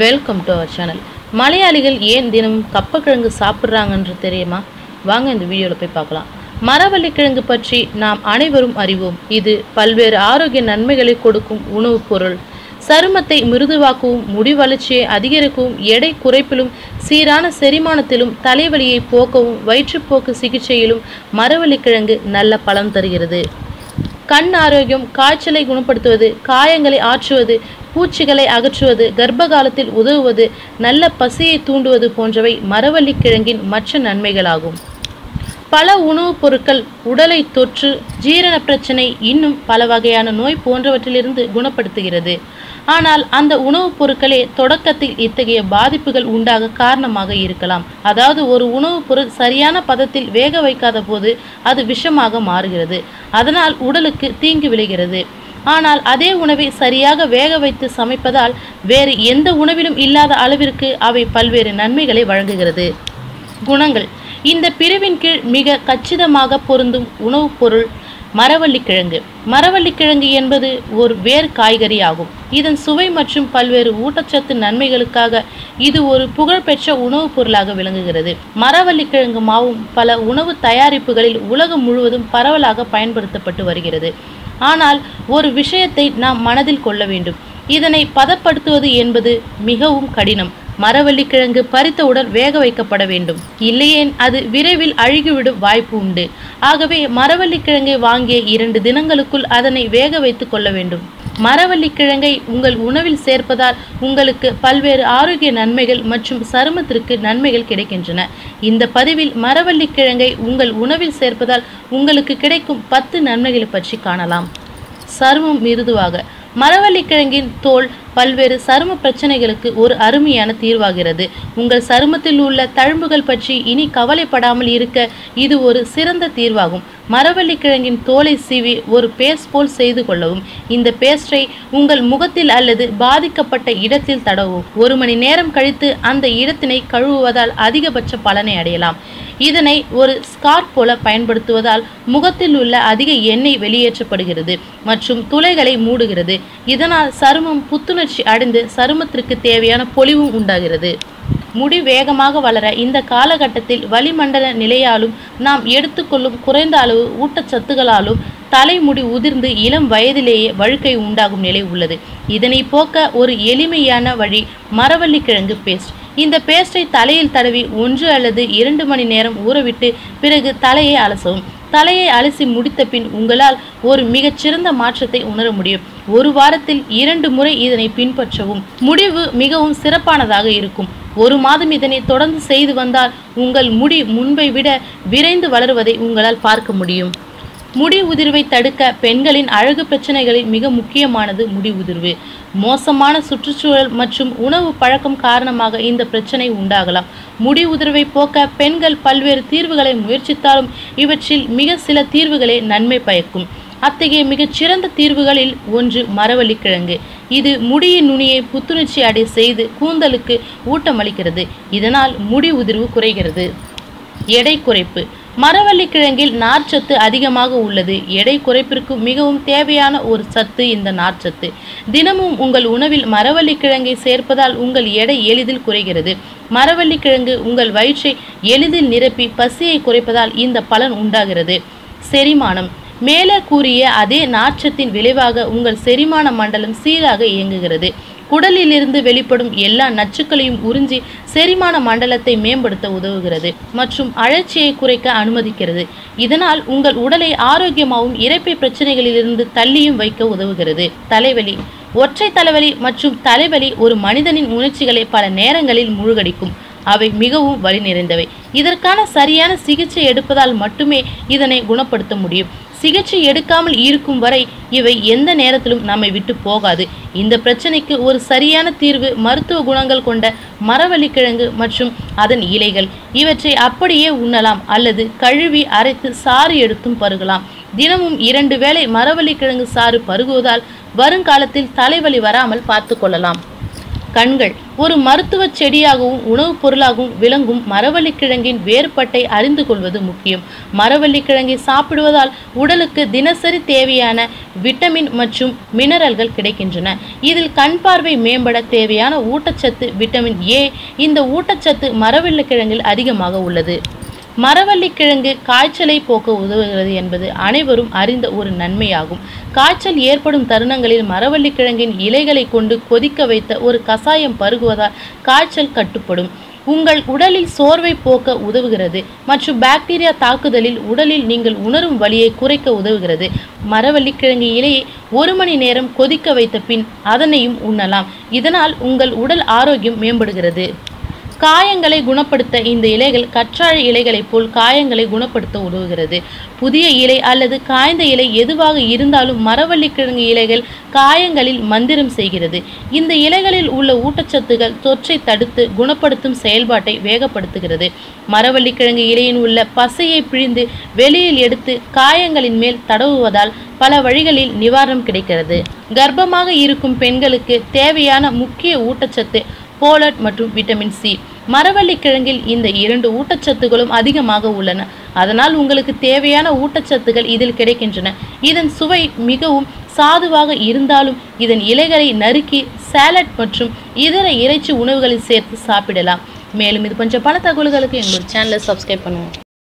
Welcome to our channel மலையாளிகள் ஏன் தினமும் கப்பக்கிழங்கு சாப்பிட்றாங்கன்று தெரியுமா? வாங்க இந்த வீடியோவில் போய் பார்க்கலாம். மரவள்ளிக்கிழங்கு பற்றி நாம் அனைவரும் அறிவோம். இது பல்வேறு ஆரோக்கிய நன்மைகளை கொடுக்கும் உணவுப் பொருள். சருமத்தை மிருதுவாக்கவும் முடி வளர்ச்சியை அதிகரிக்கவும் எடை குறைப்பிலும் சீரான செரிமானத்திலும் தலைவலியை போக்கவும் வயிற்றுப்போக்கு சிகிச்சையிலும் மரவள்ளிக்கிழங்கு நல்ல பலன் தருகிறது. கண் ஆரோக்கியம் காய்ச்சலை குணப்படுத்துவது காயங்களை ஆற்றுவது பூச்சிகளை அகற்றுவது கர்ப்ப காலத்தில் உதவுவது நல்ல பசியை தூண்டுவது போன்றவை மரவள்ளி கிழங்கின் மற்ற நன்மைகளாகும். பல உணவுப் பொருட்கள் உடலை தொற்று ஜீரண பிரச்சனை இன்னும் பல வகையான நோய் போன்றவற்றிலிருந்து குணப்படுத்துகிறது. ஆனால் அந்த உணவுப் பொருட்களே தொடக்கத்தில் இத்தகைய பாதிப்புகள் உண்டாக காரணமாக இருக்கலாம். அதாவது ஒரு உணவுப் பொருள் சரியான பதத்தில் வேக வைக்காத போது அது விஷமாக மாறுகிறது. அதனால் உடலுக்கு தீங்கு விளைகிறது. ஆனால் அதே உணவை சரியாக வேக வைத்து சமைப்பதால் வேறு எந்த உணவிலும் இல்லாத அளவிற்கு அவை பல்வேறு நன்மைகளை வழங்குகிறது. குணங்கள். இந்த பிரிவின் கீழ் மிக கச்சிதமாக பொருந்தும் உணவுப் பொருள் மரவள்ளிக்கிழங்கு. மரவள்ளிக்கிழங்கு என்பது ஒரு வேர் காய்கறி ஆகும். இதன் சுவை மற்றும் பல்வேறு ஊட்டச்சத்து நன்மைகளுக்காக இது ஒரு புகழ்பெற்ற உணவுப் பொருளாக விளங்குகிறது. மரவள்ளிக்கிழங்கு மாவும் பல உணவு தயாரிப்புகளில் உலகம் முழுவதும் பரவலாக பயன்படுத்தப்பட்டு வருகிறது. ஆனால் ஒரு விஷயத்தை நாம் மனதில் கொள்ள வேண்டும். இதனை பதப்படுத்துவது என்பது மிகவும் கடினம். மரவள்ளிக்கிழங்கு பறித்தவுடன் வேக வைக்கப்பட வேண்டும். இல்லையேன் அது விரைவில் அழுகிவிடும் வாய்ப்பு உண்டு. ஆகவே மரவள்ளிக்கிழங்கை வாங்கிய இரண்டு தினங்களுக்குள் அதனை வேக வைத்துக் கொள்ள வேண்டும். மரவள்ளி கிழங்கை உங்கள் உணவில் சேர்ப்பதால் உங்களுக்கு பல்வேறு ஆரோக்கிய நன்மைகள் மற்றும் சருமத்திற்கு நன்மைகள் கிடைக்கின்றன. இந்த பதிவில் மரவள்ளி கிழங்கை உங்கள் உணவில் சேர்ப்பதால் உங்களுக்கு கிடைக்கும் பத்து நன்மைகளை பற்றி காணலாம். சருமம் மிருதுவாக. மரவள்ளிக்கிழங்கின் தோல் பல்வேறு சரும பிரச்சனைகளுக்கு ஒரு அருமையான தீர்வாகிறது. உங்கள் சருமத்தில் உள்ள தழும்புகள் பற்றி இனி கவலைப்படாமல் இருக்க இது ஒரு சிறந்த தீர்வாகும். மரவள்ளிக்கிழங்கின் தோலை சீவி ஒரு பேஸ்ட் போல் செய்து கொள்ளவும். இந்த பேஸ்டை உங்கள் முகத்தில் அல்லது பாதிக்கப்பட்ட இடத்தில் தடவும் ஒரு மணி நேரம் கழித்து அந்த இடத்தினை கழுவுவதால் அதிகபட்ச பலனை அடையலாம். இதனை ஒரு ஸ்கார்ப் போல பயன்படுத்துவதால் முகத்தில் உள்ள அதிக எண்ணெய் வெளியேற்றப்படுகிறது மற்றும் துளைகளை மூடுகிறது. இதனால் சருமம் புத்துணர்ச்சி அடைந்து சருமத்திற்கு தேவையான பொலிவும் உண்டாகிறது. முடி வேகமாக வளர இந்த காலகட்டத்தில் வளிமண்டல நிலையாலும் நாம் எடுத்துக்கொள்ளும் குறைந்த அளவு ஊட்டச்சத்துகளாலும் தலைமுடி உதிர்ந்து இளம் வயதிலேயே வழுக்கை உண்டாகும் நிலை உள்ளது. இதனை போக்க ஒரு எளிமையான வழி மரவள்ளிக்கிழங்கு பேஸ்ட் இந்த பேஸ்டை தலையில் தடவி ஒன்று அல்லது இரண்டு மணி நேரம் ஊறவிட்டு பிறகு தலையை அலசவும். தலையை அலசி முடித்த பின் உங்களால் ஒரு மிகச்சிறந்த மாற்றத்தை உணர முடியும். ஒரு வாரத்தில் இரண்டு முறை இதனை பின்பற்றவும். முடிவு மிகவும் சிறப்பானதாக இருக்கும். ஒரு மாதம் இதனை தொடர்ந்து செய்து வந்தால் உங்கள் முடி முன்பை விட விரைந்து வளருவதை உங்களால் பார்க்க முடியும். முடி உதிர்வை தடுக்க பெண்களின் அழகு பிரச்சனைகளில் மிக முக்கியமானது முடி உதிர்வு. மோசமான சுற்றுச்சூழல் மற்றும் உணவு பழக்கம் காரணமாக இந்த பிரச்சனை உண்டாகலாம். முடி உதிர்வை போக்க பெண்கள் பல்வேறு தீர்வுகளை முயற்சித்தாலும் இவற்றில் மிக சில தீர்வுகளே நன்மை பயக்கும். அத்தகைய மிகச்சிறந்த தீர்வுகளில் ஒன்று மரவள்ளிக்கிழங்கு. இது முடியின் நுனியை புத்துணர்ச்சி அடை செய்து கூந்தலுக்கு ஊட்டமளிக்கிறது. இதனால் முடி உதிர்வு குறைகிறது. எடை குறைப்பு. மரவள்ளிக்கிழங்கில் நார்ச்சத்து அதிகமாக உள்ளது. எடை குறைப்பிற்கு மிகவும் தேவையான ஒரு சத்து இந்த நார்ச்சத்து. தினமும் உங்கள் உணவில் மரவள்ளிக்கிழங்கை சேர்ப்பதால் உங்கள் எடை எளிதில் குறைகிறது. மரவள்ளிக்கிழங்கு உங்கள் வயிற்றை எளிதில் நிரப்பி பசியை குறைப்பதால் இந்த பலன் உண்டாகிறது. செரிமானம். மேலே கூறிய அதே நாற்றத்தின் விளைவாக உங்கள் செரிமான மண்டலம் சீராக இயங்குகிறது. குடலிலிருந்து வெளிப்படும் எல்லா நச்சுக்களையும் உறிஞ்சி செரிமான மண்டலத்தை மேம்படுத்த உதவுகிறது மற்றும் அழற்சியை குறைக்க அனுமதிக்கிறது. இதனால் உங்கள் உடலை ஆரோக்கியமாகவும் இறைப்பை பிரச்சனைகளிலிருந்து தள்ளியும் வைக்க உதவுகிறது. தலைவலி ஒற்றை தலைவலி மற்றும் தலைவலி ஒரு மனிதனின் உணர்ச்சிகளை பல நேரங்களில் மூழ்கடிக்கும். அவை மிகவும் வலி நிறைந்தவை. இதற்கான சரியான சிகிச்சை எடுப்பதால் மட்டுமே இதனை குணப்படுத்த முடியும். சிகிச்சை எடுக்காமல் இருக்கும் வரை இவை எந்த நேரத்திலும் நம்மை விட்டு போகாது. இந்த பிரச்சனைக்கு ஒரு சரியான தீர்வு மருத்துவ குணங்கள் கொண்ட மரவள்ளிக்கிழங்கு மற்றும் அதன் இலைகள். இவற்றை அப்படியே உண்ணலாம் அல்லது கழுவி அரைத்து சாறு எடுத்தும் பருகலாம். தினமும் இரண்டு வேளை மரவள்ளிக்கிழங்கு சாறு பருகுவதால் வருங்காலத்தில் தலைவலி வராமல் பார்த்து கொள்ளலாம். கண்கள் ஒரு மருத்துவ செடியாகவும் உணவுப் பொருளாகவும் விளங்கும் மரவள்ளிக்கிழங்கின் வேறுபட்டை அறிந்து கொள்வது முக்கியம். மரவள்ளிக்கிழங்கை சாப்பிடுவதால் உடலுக்கு தினசரி தேவையான விட்டமின் மற்றும் மினரல்கள் கிடைக்கின்றன. இதில் கண் பார்வை மேம்பட தேவையான ஊட்டச்சத்து விட்டமின் ஏ இந்த ஊட்டச்சத்து மரவள்ளிக்கிழங்கில் அதிகமாக உள்ளது. மரவள்ளிக்கிழங்கு காய்ச்சலை போக்க உதவுகிறது என்பது அனைவரும் அறிந்த ஒரு நன்மையாகும். காய்ச்சல் ஏற்படும் தருணங்களில் மரவள்ளிக்கிழங்கின் இலைகளை கொண்டு கொதிக்க வைத்த ஒரு கசாயம் பருகுவதால் காய்ச்சல் கட்டுப்படும். உங்கள் உடலில் சோர்வை போக்க உதவுகிறது மற்றும் பாக்டீரியா தாக்குதலில் உடலில் நீங்கள் உணரும் வலியை குறைக்க உதவுகிறது. மரவள்ளிக்கிழங்கு இலையை ஒரு மணி நேரம் கொதிக்க வைத்த பின் அதனையும் உண்ணலாம். இதனால் உங்கள் உடல் ஆரோக்கியம் மேம்படுகிறது. காயங்களை குணப்படுத்த இந்த இலைகள் கற்றாழை இலைகளைப் போல் காயங்களை குணப்படுத்த உதவுகிறது. புதிய இலை அல்லது காய்ந்த இலை எதுவாக இருந்தாலும் மரவள்ளிக்கிழங்கு இலைகள் காயங்களில் மந்திரம் செய்கிறது. இந்த இலைகளில் உள்ள ஊட்டச்சத்துகள் தொற்றை தடுத்து குணப்படுத்தும் செயல்பாட்டை வேகப்படுத்துகிறது. மரவள்ளிக்கிழங்கு இலையின் உள்ள பசையை பிழிந்து வெளியில் எடுத்து காயங்களின் மேல் தடவுவதால் பல வழிகளில் நிவாரணம் கிடைக்கிறது. கர்ப்பமாக இருக்கும் பெண்களுக்கு தேவையான முக்கிய ஊட்டச்சத்து போலட் மற்றும் விட்டமின் சி மரவள்ளிக்கிழங்கில் இந்த இரண்டு ஊட்டச்சத்துகளும் அதிகமாக உள்ளன. அதனால் உங்களுக்கு தேவையான ஊட்டச்சத்துகள் இதில் கிடைக்கின்றன. இதன் சுவை மிகவும் சாதுவாக இருந்தாலும் இதன் இலைகளை நறுக்கி சாலட் மற்றும் இதர இறைச்சி உணவுகளில் சேர்த்து சாப்பிடலாம். மேலும் இது கொஞ்சம் பல தகவல்களுக்கு எங்களோட சேனலை சப்ஸ்கிரைப் பண்ணுங்கள்